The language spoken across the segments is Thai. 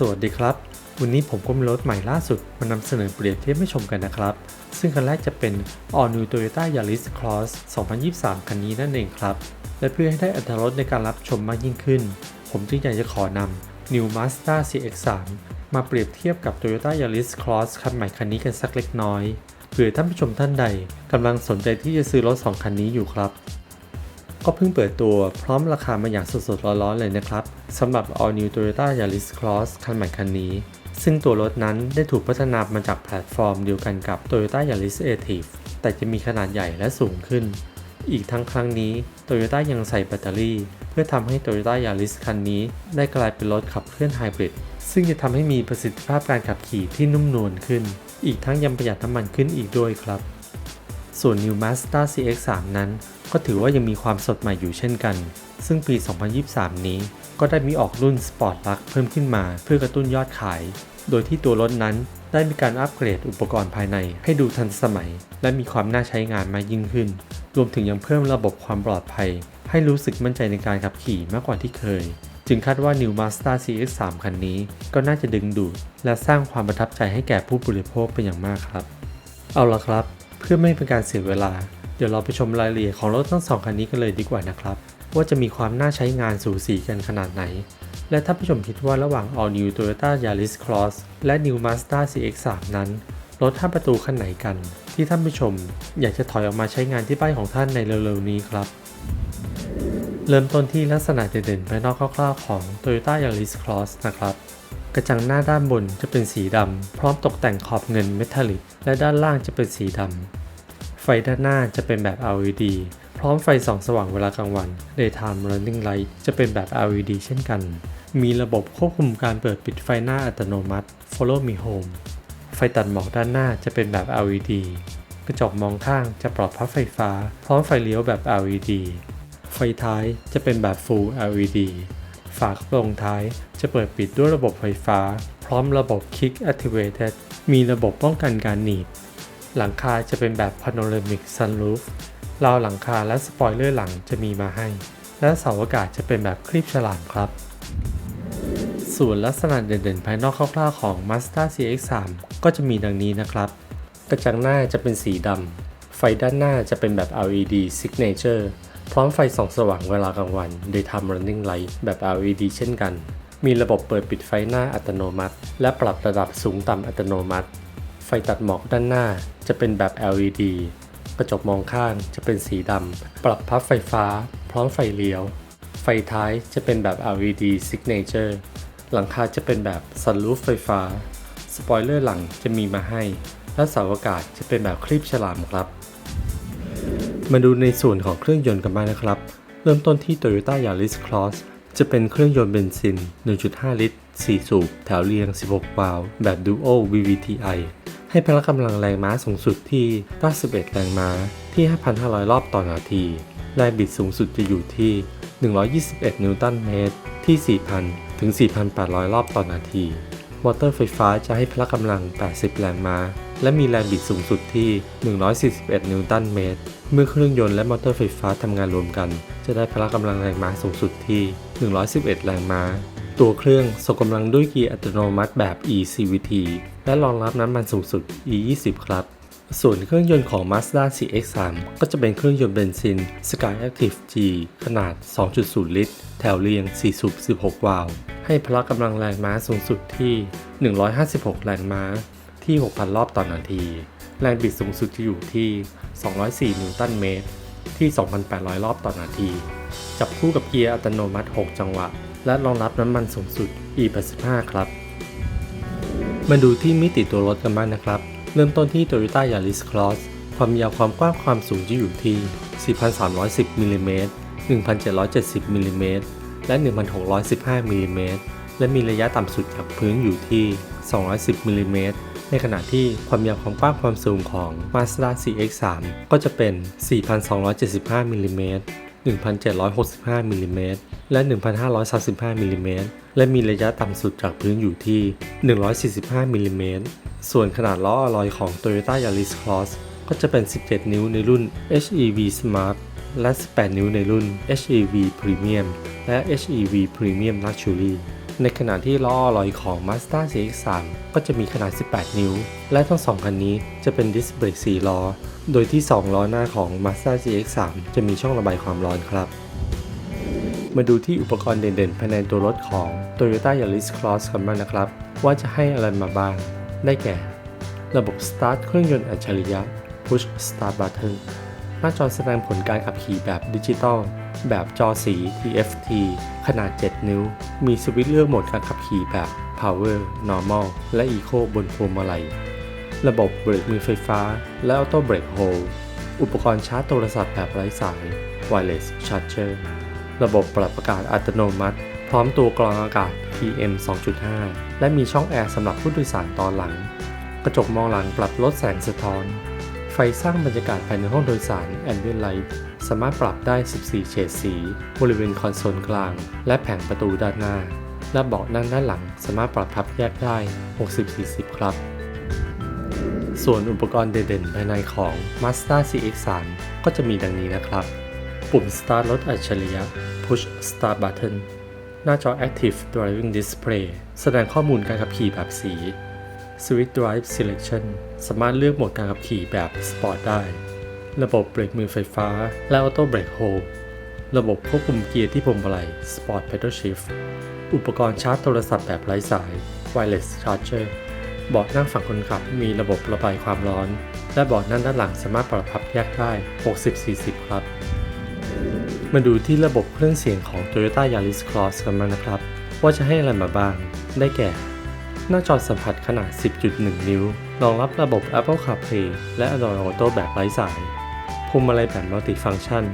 สวัสดีครับ วันนี้ผมก็มีรถใหม่ล่าสุดมานำเสนอเปรียบเทียบให้ชมกันนะครับ ซึ่งคันแรกจะเป็น All New Toyota Yaris Cross 2023 คันนี้นั่นเองครับ และเพื่อให้ได้อัตรถรสในการรับชมมากยิ่งขึ้น ผมจึงอยากจะขอนำ New Mazda CX-3 มาเปรียบเทียบกับ Toyota Yaris Cross คันใหม่คันนี้กันสักเล็กน้อยเผื่อท่านผู้ชมท่านใดกำลังสนใจที่จะซื้อรถ 2 คันนี้อยู่ครับ ก็เพิ่งเปิดตัวพร้อมราคามาอย่างสดๆ ร้อนๆ เลยนะครับสำหรับ All New Toyota Yaris Cross คันใหม่คันนี้ ซึ่งตัวรถนั้นได้ถูกพัฒนามาจากแพลตฟอร์มเดียวกันกับ Toyota Yaris Active แต่จะมีขนาดใหญ่และสูงขึ้น อีกทั้งครั้งนี้ Toyota ยังใส่แบตเตอรี่ เพื่อทำให้ Toyota Yaris คันนี้ ได้กลายเป็นรถขับเคลื่อนไฮบริดซึ่งจะทำให้มีประสิทธิภาพการขับขี่ที่นุ่มนวลขึ้น อีกทั้งยังประหยัดน้ำมันขึ้นอีกด้วยครับ ส่วน New Mazda CX-3 นั้น ก็ถือว่ายังมีความสดใหม่อยู่เช่นกัน ซึ่งปี 2023 นี้ก็ได้มีออกรุ่น Sport Plug เพิ่มขึ้นมาเพื่อกระตุ้นยอดขาย โดยที่ตัวรถนั้นได้มีการอัปเกรดอุปกรณ์ภายในให้ดูทันสมัย และมีความน่าใช้งานมากยิ่งขึ้น รวมถึงยังเพิ่มระบบความปลอดภัย ให้รู้สึกมั่นใจในการขับขี่มากกว่าที่เคย จึงคาดว่า New Mazda CX-3 คันนี้ก็น่าจะดึงดูดและสร้างความประทับใจให้แก่ผู้บริโภคเป็นอย่างมากครับ เอาละครับ พื่อไม่เป็นการเสียเวลา เดี๋ยวเราไปชมรายละเอียดของรถทั้งสองคันนี้กันเลยดีกว่านะครับ ว่าจะมีความน่าใช้งานสูสีกันขนาดไหน และถ้าผู้ชมคิดว่าระหว่าง All New Toyota Yaris Cross และ New Mazda CX-3 นั้น รถ5ประตูคันไหนกัน ที่ท่านผู้ชม อยากจะถอยออกมาใช้งานที่บ้านของท่านในเร็วๆนี้ครับ เริ่มต้นที่ลักษณะเด่นๆภายนอกคร่าวๆของ Toyota Yaris Cross นะครับ กระจังหน้าด้านบนจะเป็นสีดำ พร้อมตกแต่งขอบเงินเมทัลลิก และด้านล่างจะเป็นสีดำ ไฟด้านหน้าจะเป็นแบบ LED พร้อมไฟส่องสว่างเวลากลางวัน Daytime Running Light จะเป็นแบบ LED เช่นกัน มีระบบควบคุมการเปิดปิดไฟหน้าอัตโนมัติ Follow Me Home ไฟตัดหมอกด้านหน้าจะเป็นแบบ LED กระจกมองข้างจะปลอดพับไฟฟ้า พร้อมไฟเลี้ยวแบบ LED ไฟท้ายจะเป็นแบบ Full LED ฝากระโปรงท้ายจะเปิดปิดด้วยระบบไฟฟ้า พร้อมระบบ Kick Activated มีระบบป้องกันการหนีบ หลังคาจะเป็นแบบ Panoramic Sunroof ราวหลังคาและสปอยเลอร์หลังจะมีมาให้ และเสาอากาศจะเป็นแบบคลีบฉลามครับ ส่วนลักษณะเด่นๆ ภายนอกคร่าวๆของ Mazda CX-3 ก็จะมีดังนี้นะครับ กระจังหน้าจะเป็นสีดำ ไฟด้านหน้าจะเป็นแบบ LED Signature พร้อมไฟส่องสว่างเวลากลางวัน Daytime Running Light แบบ LED เช่นกัน มีระบบเปิดปิดไฟหน้าอัตโนมัติ และปรับระดับสูงต่ำอัตโนมัติ ไฟตัดหมอกด้านหน้าจะเป็นแบบ LED กระจกมองข้างจะเป็นสีดำ ปรับพับไฟฟ้า พร้อมไฟเลี้ยว ไฟท้ายจะเป็นแบบ LED Signature หลังคาจะเป็นแบบ Sunroof ไฟฟ้า สปอยเลอร์หลังจะมีมาให้ และเสาอากาศจะเป็นแบบคลีบฉลามครับ มาดูในส่วนของเครื่องยนต์กันบ้างนะครับ เริ่มต้นที่ Toyota Yaris Cross จะเป็นเครื่องยนต์เบนซิน 1.5 ลิตร 4 สูบ แถวเรียง 16 วาล์วแบบ Duo VVTi ให้พละกำลังแรงม้าสูงสุดที่ 91 แรงม้าที่ 5,500 รอบต่อนาที แรงบิดสูงสุดจะอยู่ที่ 121 นิวตันเมตร ที่ 4,000 ถึง 4,800 รอบต่อนาที มอเตอร์ไฟฟ้าจะให้พละกำลัง 80 แรงม้า และมีแรงบิดสูงสุดที่ 141 นิวตันเมตร เมื่อเครื่องยนต์และมอเตอร์ไฟฟ้าทำงานรวมกัน จะได้พละกำลังแรงม้าสูงสุดที่ 111 แรงม้า ตัวเครื่องส่งกำลังด้วยเกียร์อัตโนมัติแบบ eCVT และรองรับน้ำมันสูงสุด E20 ครับส่วนเครื่องยนต์ของ Mazda CX-3 ก็จะเป็นเครื่องยนต์เบนซิน Sky Active G ขนาด 2.0 ลิตร แถวเรียง 4 สูบ 16 วาล์วให้พละกำลังแรงม้าสูงสุดที่ 156 แรงม้า ที่ 6,000 รอบต่อนาที แรงบิดสูงสุดจะอยู่ที่ 204 นิวตันเมตร ที่ 2,800 รอบต่อนาที จับคู่กับเกียร์อัตโนมัติ 6 จังหวะ และรองรับน้ำมันสูงสุด E85 ครับ มาดูที่มิติตัวรถกันบ้างนะครับ เริ่มต้นที่ Toyota Yaris Cross ความยาวความกว้างความสูงจะอยู่ที่ 4,310มิลลิเมตร1,770มิลลิเมตรและ 1,615มิลลิเมตรและมีระยะต่ำสุดจากพื้นอยู่ที่ 210มิลลิเมตร ในขณะที่ความยาวความกว้างความสูงของ Mazda CX-3 ก็จะเป็น 4,275มิลลิเมตร1,765มิลลิเมตรและ 1,535มิลลิเมตรและมีระยะต่ำสุดจากพื้นอยู่ที่ 145มิลลิเมตรส่วนขนาดล้ออลอยของ Toyota Yaris Cross ก็จะเป็น 17 นิ้วในรุ่น HEV Smart และ 18 นิ้วในรุ่น HEV Premium และ HEV Premium Luxury ในขณะที่ล้อลอยของ Mazda CX-3 ก็จะมีขนาด 18 นิ้ว และทั้งสองคันนี้จะเป็นดิสเบรก4ล้อ โดยที่ 2 ล้อหน้าของ Mazda CX-3 จะมีช่องระบายความร้อนครับมาดูที่อุปกรณ์เด่นๆ ภายในตัวรถของ Toyota Yaris Cross กันบ้างนะครับ ว่าจะให้อะไรมาบ้าง ได้แก่ ระบบ Start เครื่องยนต์อัจฉริยะ Push Start Button หน้าจอแสดงผลการขับขี่แบบดิจิตอลแบบจอสี TFT ขนาด 7 นิ้ว มีสวิตช์เลือกโหมดการขับขี่แบบ Power Normal และ Eco บนพวงมาลัย ระบบเบรกมือไฟฟ้า และ Auto Brake Hold อุปกรณ์ชาร์จโทรศัพท์แบบไร้สาย Wireless Charger ระบบปรับอากาศอัตโนมัติ พร้อมตัวกรองอากาศ PM 2.5 และมีช่องแอร์สำหรับผู้โดยสารตอนหลัง กระจกมองหลังปรับลดแสงสะท้อน ไฟสร้างบรรยากาศภายในห้องโดยสาร Ambient Light สามารถปรับได้ 14 เฉดสี บริเวณคอนโซลกลาง และแผงประตูด้านหน้า และเบาะนั่งด้านหลังสามารถปรับพับแยกได้ 60-40 ครับ ส่วนอุปกรณ์เด่นๆ ภายในของ Mazda CX-3 ก็จะมีดังนี้นะครับ ปุ่ม Start รถอัจฉริยะ Push Start Button หน้าจอ Active Driving Display แสดงข้อมูลการขับขี่แบบสี Switch Drive Selection สามารถเลือกโหมดการขับขี่แบบ Sport ได้ ระบบเบรกมือไฟฟ้า และ Auto Brake Hold ระบบควบคุมเกียร์ที่พวงมาลัย Sport Pedal Shift อุปกรณ์ชาร์จโทรศัพท์แบบไร้สาย Wireless Charger เบาะนั่งฝั่งคนขับมีระบบระบายความร้อน และเบาะนั่งด้านหลังสามารถปรับพับแยกได้ 60-40 ครับ มาดูที่ระบบเครื่องเสียงของ Toyota Yaris Cross กันบ้างนะครับ ว่าจะให้อะไรมาบ้าง ได้แก่ หน้าจอสัมผัสขนาด 10.1 นิ้ว รองรับระบบ Apple CarPlay และ Android Auto แบบไร้สายพวงมาลัยแบบมัลติฟัง c t ชัน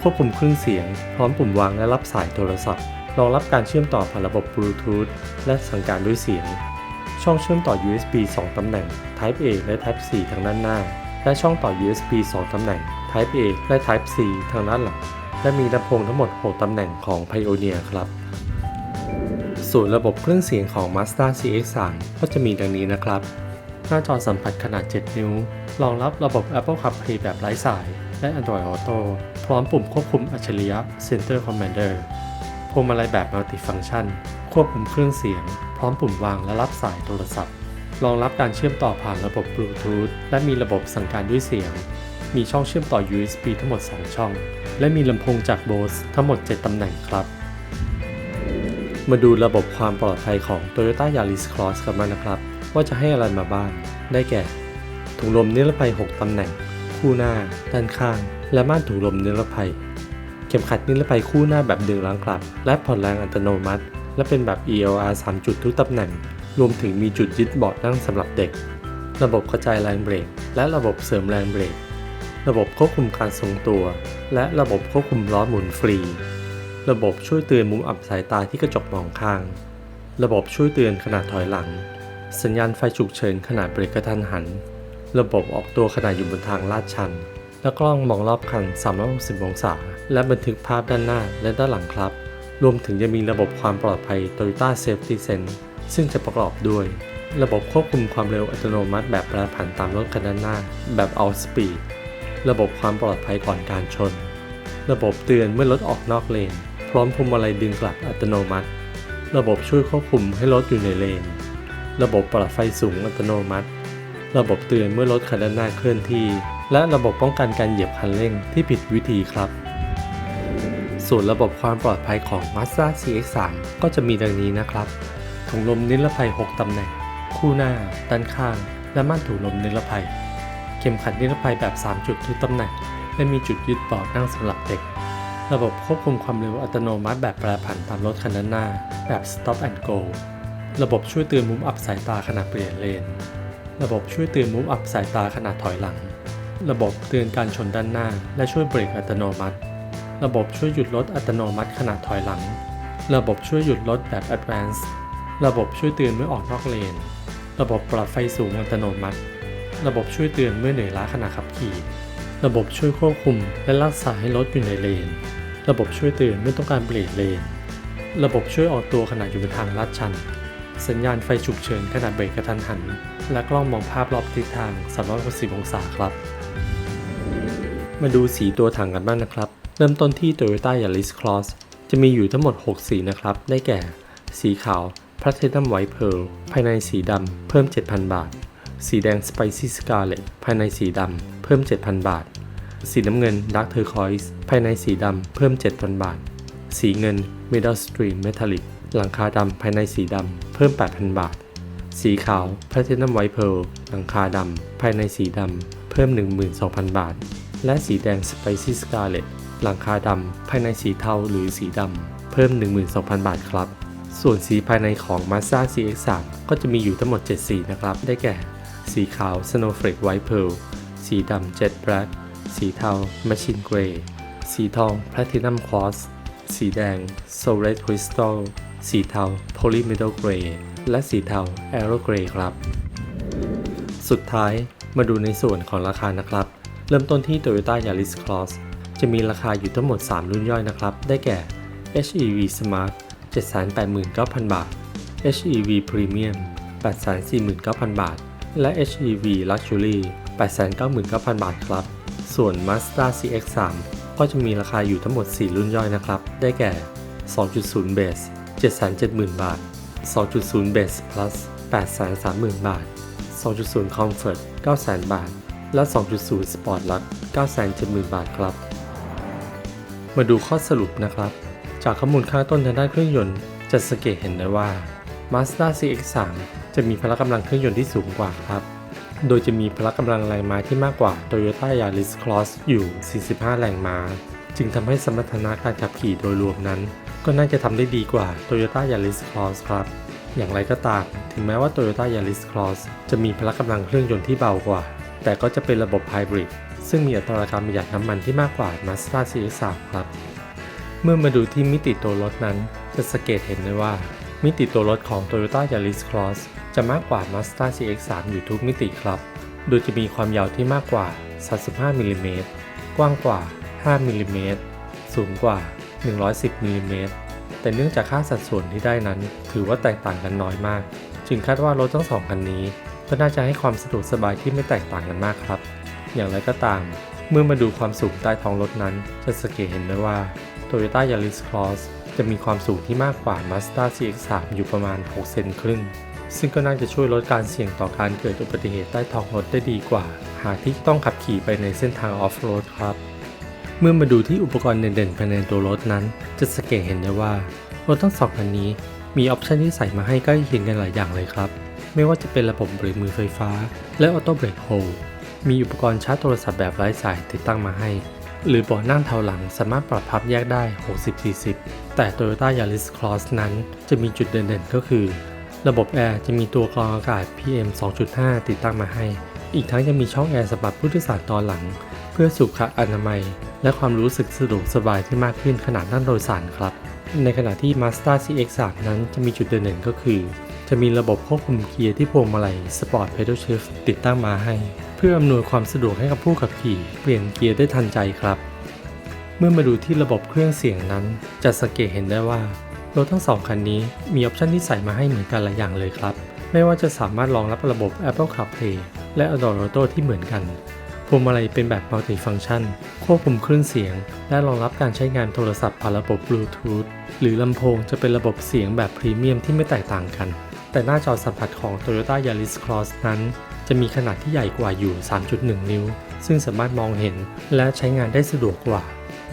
ควบคุมเครื่องเสียง พร้อมปุ่มวางและรับสายโทรศัพท์ รองรับการเชื่อมต่อผ่านระบบ Bluetooth และสั่งการด้วยเสียง ช่องเชื่อมต่อ USB 2 ตำแหน่ง Type A และ Type C ทางด้านหน้า และช่องต่อ USB 2 ตำแหน่ง Type A และ Type C ทางด้านหลัง และมีลำโพงทั้งหมด 6 ตำแหน่งของ Pioneer ครับ ส่วนระบบเครื่องเสียงของ Mazda CX-3 ก็จะมีดังนี้นะครับ หน้าจอสัมผัสขนาด 7 นิ้ว รองรับระบบ Apple CarPlay แบบไร้สาย และ Android Auto พร้อมปุ่มควบคุมอัจฉริยะ Center Commander พวงมาลัยแบบ Multifunction ควบคุมเครื่องเสียง พร้อมปุ่มวางและรับสายโทรศัพท์ รองรับการเชื่อมต่อผ่านระบบ Bluetooth และมีระบบสั่งการด้วยเสียง มีช่องเชื่อมต่อ USB ทั้งหมด 2 ช่อง และมีลำโพงจาก Bose ทั้งหมด 7 ตำแหน่งครับ มาดูระบบความปลอดภัยของ Toyota Yaris Cross กันบ้างนะครับ ว่าจะให้อะไรมาบ้าง ได้แก่ ถุงลมนิรภัย 6 ตำแหน่ง คู่หน้า ด้านข้าง และม่านถุงลมนิรภัย เข็มขัดนิรภัยคู่หน้าแบบดึงล้างกลับ และผ่อนแรงอัตโนมัติ และเป็นแบบ ELR 3 จุดทุกตำแหน่ง รวมถึงมีจุดยึดเบาะนั่งสำหรับเด็ก ระบบกระจายแรงเบรก และระบบเสริมแรงเบรก ระบบควบคุมการทรงตัว และระบบควบคุมล้อหมุนฟรี ระบบช่วยเตือนมุมอับสายตาที่กระจกมองข้าง ระบบช่วยเตือนขณะถอยหลัง สัญญาณไฟฉุกเฉินขณะเบรกกระทันหัน ระบบออกตัวขณะอยู่บนทางลาดชัน และกล้องมองรอบคัน 360 องศา และบันทึกภาพด้านหน้าและด้านหลังครับ รวมถึงยังมีระบบความปลอดภัย Toyota Safety Sense ซึ่งจะประกอบด้วย ระบบควบคุมความเร็วอัตโนมัติแบบแปรผันตามรถคันด้านหน้า แบบ All Speed ระบบความปลอดภัยก่อนการชน ระบบเตือนเมื่อรถออกนอกเลน ร้อมพวงมาลัยดึงกลับอัตโนมัติ ระบบช่วยควบคุมให้รถอยู่ในเลน ระบบปรับไฟสูงอัตโนมัติ ระบบเตือนเมื่อรถคันด้านหน้าเคลื่อนที่ และระบบป้องกันการเหยียบคันเร่งที่ผิดวิธีครับ ส่วนระบบความปลอดภัยของ Mazda CX-3 ก็จะมีดังนี้นะครับถุงลมนิรภัย 6 ตำแหน่ง คู่หน้า ด้านข้าง และม่านถุงลมนิรภัย เข็มขัดนิรภัยแบบ 3 จุดทุกตำแหน่ง และมีจุดยึดเบาะนั่งสำหรับเด็ก ระบบควบคุมความเร็วอัตโนมัติแบบแปรผันตามรถคันด้านหน้า แบบ Stop and Go ระบบช่วยเตือนมุมอับสายตาขณะเปลี่ยนเลน ระบบช่วยเตือนมุมอับสายตาขณะถอยหลัง ระบบเตือนการชนด้านหน้า และช่วยเบรกอัตโนมัติ ระบบช่วยหยุดรถอัตโนมัติขณะถอยหลัง ระบบช่วยหยุดรถแบบ Advanced ระบบช่วยเตือนเมื่อออกนอกเลน ระบบปรับไฟสูงอัตโนมัติ ระบบช่วยเตือนเมื่อเหนื่อยล้าขณะขับขี่ ระบบช่วยควบคุมและรักษาให้รถอยู่ในเลน ระบบช่วยเตือนเมื่อต้องการเปลี่ยนเลน ระบบช่วยออกตัวขณะอยู่บนทางลาดชัน สัญญาณไฟฉุกเฉินขณะเบรกกระทันหัน และกล้องมองภาพรอบทิศทาง 360 องศาครับ มาดูสีตัวถังกันบ้างนะครับ เริ่มต้นที่ Toyota Yaris Cross จะมีอยู่ทั้งหมด 6 สีนะครับ ได้แก่ สีขาว Platinum White Pearl ภายในสีดำ เพิ่ม 7,000 บาท สีแดง Spicy Scarlet ภายในสีดำ เพิ่ม 7,000 บาท สีน้ำเงิน Dark Turquoise ภายในสีดำเพิ่ม 7,000 บาท สีเงิน Middle Stream Metallic หลังคาดำภายในสีดำเพิ่ม 8,000 บาท สีขาว Platinum White Pearl หลังคาดำภายในสีดำเพิ่ม 12,000 บาท และสีแดง Spicy Scarlet หลังคาดำภายในสีเทาหรือสีดำเพิ่ม 12,000 บาทครับ ส่วนสีภายในของ Mazda CX-3 ก็จะมีอยู่ทั้งหมด 7 สีนะครับ ได้แก่ สีขาว Snowflake White Pearl สีดำ Jet Black สีเทา Machine Gray สีทอง Platinum Quartz สีแดง Solid Crystal สีเทา Poly Metal Gray และสีเทา Aero Gray ครับ สุดท้ายมาดูในส่วนของราคานะครับ เริ่มต้นที่ Toyota Yaris Cross จะมีราคาอยู่ทั้งหมด 3 รุ่นย่อยนะครับ ได้แก่ HEV Smart 789,000 บาท HEV Premium 849,000 บาท และ HEV Luxury 899,000 บาทครับ ส่วน Mazda CX-3 ก็จะมีราคาอยู่ทั้งหมด 4 รุ่นย่อยนะครับ ได้แก่ 2.0 Base 770,000 บาท 2.0 Base Plus 830,000 บาท 2.0 Comfort 900,000 บาท และ 2.0 Sport Lux 970,000 บาทครับ มาดูข้อสรุปนะครับ จากข้อมูลข้างต้นทางด้านเครื่องยนต์ จะสังเกตเห็นได้ว่า Mazda CX-3 จะมีพละกำลังเครื่องยนต์ที่สูงกว่าครับ โดยจะมีพละกำลังแรงม้าที่มากกว่า Toyota Yaris Cross อยู่ 45 แรงม้า จึงทำให้สมรรถนะการขับขี่โดยรวมนั้น ก็น่าจะทำได้ดีกว่า Toyota Yaris Cross ครับ อย่างไรก็ตาม ถึงแม้ว่า Toyota Yaris Cross จะมีพละกำลังเครื่องยนต์ที่เบากว่า แต่ก็จะเป็นระบบไฮบริดซึ่งมีอัตราการประหยัดน้ำมันที่มากกว่า Mazda CX-3 ครับ เมื่อมาดูที่มิติตัวรถนั้น จะสังเกตเห็นได้ว่า มิติตัวรถของ Toyota Yaris Cross จะมากกว่า Mazda CX-3 อยู่ทุกมิติครับ โดยจะมีความยาวที่มากกว่า 35มิลลิเมตรกว้างกว่า 5มิลลิเมตรสูงกว่า 110มิลลิเมตรแต่เนื่องจากค่าสัดส่วนที่ได้นั้น ถือว่าแตกต่างกันน้อยมาก จึงคาดว่ารถทั้งสองคันนี้ ก็น่าจะให้ความสะดวกสบายที่ไม่แตกต่างกันมากครับ อย่างไรก็ตาม เมื่อมาดูความสูงใต้ท้องรถนั้น จะสังเกตเห็นได้ว่า Toyota Yaris Cross จะมีความสูงที่มากกว่า Mazda CX-3 อยู่ประมาณ 6 เซนครึ่ง ซึ่งก็น่าจะช่วยลดการเสี่ยงต่อการเกิดอุบัติเหตุใต้ท้องรถได้ดีกว่า หากที่ต้องขับขี่ไปในเส้นทางออฟโรดครับ เมื่อมาดูที่อุปกรณ์เด่นๆภายในตัวรถนั้น จะสังเกตเห็นได้ว่า รถทั้งสองคันนี้มีออปชันที่ใส่มาให้ใกล้เคียงกันหลายอย่างเลยครับ ไม่ว่าจะเป็นระบบเบรกมือไฟฟ้า และออโต้เบรกโฮลมีอุปกรณ์ชาร์จโทรศัพท์แบบไร้สายติดตั้งมาให้ หรือเบาะนั่งเทาหลังสามารถปรับพับแยกได้ 60-40 แต่ Toyota Yaris Cross นั้นจะมีจุดเด่นๆ ก็คือ ระบบแอร์จะมีตัวกรองอากาศ PM 2.5 ติดตั้งมาให้ อีกทั้งยังมีช่องแอร์สำหรับผู้โดยสารตอนหลัง เพื่อสุขอนามัย และความรู้สึกสะดวกสบายที่มากขึ้นขณะนั่งโดยสารครับ ในขณะที่ Mazda CX-3 นั้นจะมีจุดเด่นๆก็คือ จะมีระบบควบคุมเกียร์ที่พวงมาลัย Sport Pedal Shift ติดตั้งมาให้ เพื่ออำนวยความสะดวกให้กับผู้ขับขี่ เปลี่ยนเกียร์ได้ทันใจครับ เมื่อมาดูที่ระบบเครื่องเสียงนั้น จะสังเกตเห็นได้ว่ารถทั้งสองคันนี้มีออปชันที่ใส่มาให้เหมือนกันหลายอย่างเลยครับ ไม่ว่าจะสามารถรองรับระบบ Apple CarPlay และ Android Auto ที่เหมือนกันพวงมาลัยเป็นแบบ Multi-Function ควบคุมเครื่องเสียง และรองรับการใช้งานโทรศัพท์ผ่านระบบ Bluetooth หรือลำโพงจะเป็นระบบเสียงแบบพรีเมียมที่ไม่แตกต่างกัน แต่หน้าจอสัมผัสของ Toyota Yaris Cross นั้น จะมีขนาดที่ใหญ่กว่าอยู่ 3.1 นิ้ว ซึ่งสามารถมองเห็นและใช้งานได้สะดวกกว่า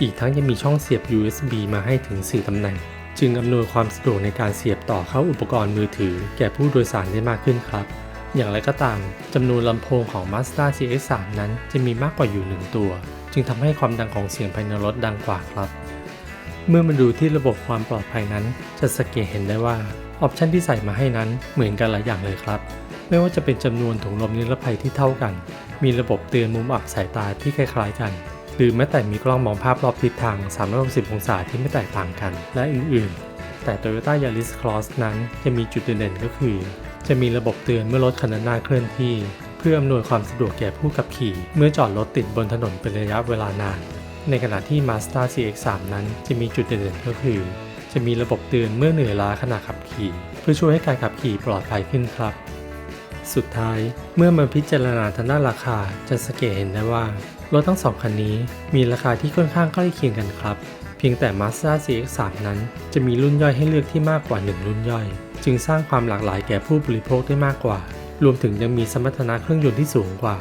อีกทั้งยังมีช่องเสียบ USB มาให้ถึง 4 ตำแหน่ง จึงอำนวยความสะดวกในการเสียบต่อเข้าอุปกรณ์มือถือ แก่ผู้โดยสารได้มากขึ้นครับ อย่างไรก็ตามจำนวนลำโพงของ Mazda CX-3 นั้นจะมีมากกว่าอยู่ 1 ตัว จึงทำให้ความดังของเสียงภายในรถดังกว่าครับ เมื่อมาดูที่ระบบความปลอดภัยนั้น จะสังเกตเห็นได้ว่า ออปชันที่ใส่มาให้นั้นเหมือนกันหลายอย่างเลยครับ ไม่ว่าจะเป็นจำนวนถุงลมนิรภัยที่เท่ากัน มีระบบเตือนมุมอับสายตาที่คล้ายๆกัน หรือแม้แต่มีกล้องมองภาพรอบทิศทาง 360 องศาที่ไม่แตกต่างกัน และอื่นๆ แต่ Toyota Yaris Cross นั้นจะมีจุดเด่นๆก็คือ จะมีระบบเตือนเมื่อรถคันหน้าเคลื่อนที่ เพื่ออำนวยความสะดวกแก่ผู้ขับขี่ เมื่อจอดรถติดบนถนนเป็นระยะเวลานาน ในขณะที่ Mazda CX-3 นั้นจะมีจุดเด่นๆก็คือ จะมีระบบเตือนเมื่อเหนื่อยล้าขณะขับขี่ เพื่อช่วยให้การขับขี่ปลอดภัยขึ้นครับ สุดท้ายเมื่อมาพิจารณาทางด้านราคาจะสังเกตเห็นได้ว่ารถทั้งสองคันนี้มีราคาที่ค่อนข้างใกล้เคียงกันครับ เพียงแต่ Mazda CX-3 นั้น จะมีรุ่นย่อยให้เลือกที่มากกว่า 1 รุ่นย่อย จึงสร้างความหลากหลายแก่ผู้บริโภคได้มากกว่า รวมถึงยังมีสมรรถนะเครื่องยนต์ที่สูงกว่า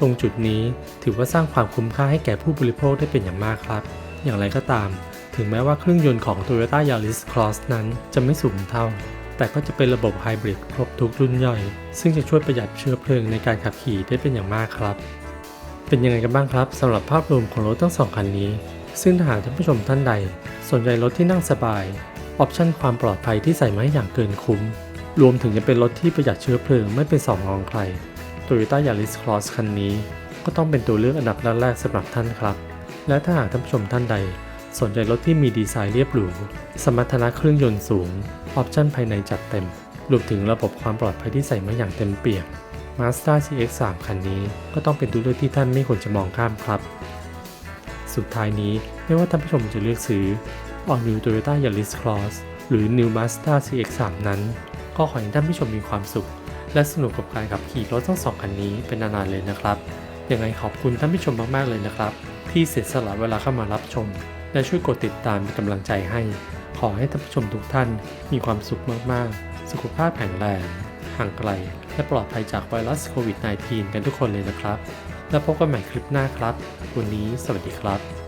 ตรงจุดนี้ถือว่าสร้างความคุ้มค่าให้แก่ผู้บริโภคได้เป็นอย่างมากครับ อย่างไรก็ตาม ถึงแม้ว่าเครื่องยนต์ของ Toyota Yaris Cross นั้นจะไม่สูงเท่า แต่ก็จะเป็นระบบไฮบริดครบทุกรุ่นย่อย ซึ่งจะช่วยประหยัดเชื้อเพลิงในการขับขี่ได้เป็นอย่างมากครับ เป็นยังไงกันบ้างครับสำหรับภาพรวมของรถทั้งสองคันนี้ ซึ่งหากท่านผู้ชมท่านใด สนใจรถที่นั่งสบาย ออปชั่นความปลอดภัยที่ใส่มาให้อย่างเกินคุ้ม รวมถึงยังเป็นรถที่ประหยัดเชื้อเพลิงไม่เป็นสองรองใคร Toyota Yaris Cross คันนี้ ก็ต้องเป็นตัวเลือกอันดับแรกๆสำหรับท่านครับ และถ้าหากท่านผู้ชมท่านใด สนใจรถที่มีดีไซน์เรียบหรู สมรรถนะเครื่องยนต์สูง ออปชั่นภายในจัดเต็มรวมถึงระบบความปลอดภัยที่ใส่มาอย่างเต็มเปี่ยม Mazda CX-3 คันนี้ก็ต้องเป็นตัวเลือกที่ท่านไม่ควรจะมองข้ามครับ สุดท้ายนี้ไม่ว่าท่านผู้ชมจะเลือกซื้อ All New Toyota Yaris Cross หรือ New Mazda CX-3 นั้น ก็ขอให้ท่านผู้ชมมีความสุข และสนุกกับการขับขี่รถทั้งสองคันนี้เป็นนานๆเลยนะครับยังไงขอบคุณท่านผู้ชมมากๆเลยนะครับ ที่เสียสละเวลาเข้ามารับชม และช่วยกดติดตามเป็นกำลังใจให้ ขอให้ท่านผู้ชมทุกท่านมีความสุขมาก ๆ สุขภาพแข็งแรง ห่างไกล และปลอดภัยจากไวรัสโควิด -19 กันทุกคนเลยนะครับ แล้วพบกันใหม่คลิปหน้าครับ วันนี้สวัสดีครับ